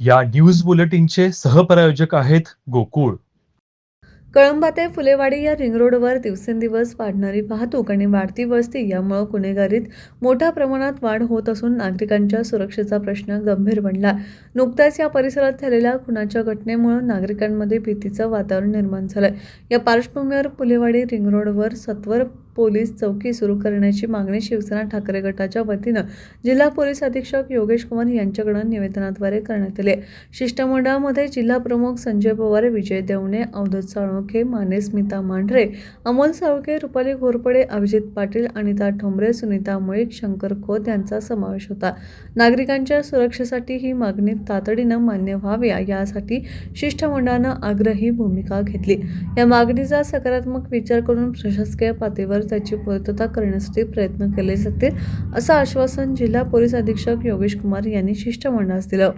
या न्यूज बुलेटिनचे सहप्रायोजक आहेत गोकुळ. कळंबा ते फुलेवाडी या रिंग रोडवर दिवसेंदिवस वाढणारी वाहतूक आणि वाढती वस्ती यामुळे गुन्हेगारीत मोठ्या प्रमाणात वाढ होत असून नागरिकांच्या सुरक्षेचा प्रश्न गंभीर बनला. नुकत्याच या परिसरात झालेल्या खुनाच्या घटनेमुळे नागरिकांमध्ये भीतीचं वातावरण निर्माण झालंय. या पार्श्वभूमीवर फुलेवाडी रिंग रोडवर सत्वर पोलीस चौकी सुरू करण्याची मागणी शिवसेना ठाकरे गटाच्या वतीनं जिल्हा पोलीस अधीक्षक योगेश कुमार यांच्याकडून निवेदनाद्वारे करण्यात आले शिष्टमंडळामध्ये जिल्हा प्रमुख संजय पवार विजय देवणे अवधूत साळुंखे माने स्मिता मांढरे अमोल साळुंखे रुपाली घोरपडे अभिजित पाटील अनिता ठोंबरे सुनीता मुळीक शंकर खोत यांचा समावेश होता. नागरिकांच्या सुरक्षेसाठी ही मागणी तातडीनं मान्य व्हावी यासाठी शिष्टमंडळानं आग्रही भूमिका घेतली. या मागणीचा सकारात्मक विचार करून प्रशासकीय पातळीवर त्याची पूर्तता करण्यासाठी प्रयत्न केले जातील असं आश्वासन जिल्हा पोलीस अधीक्षक योगेश कुमार यांनी शिष्टमंडळास दिलं.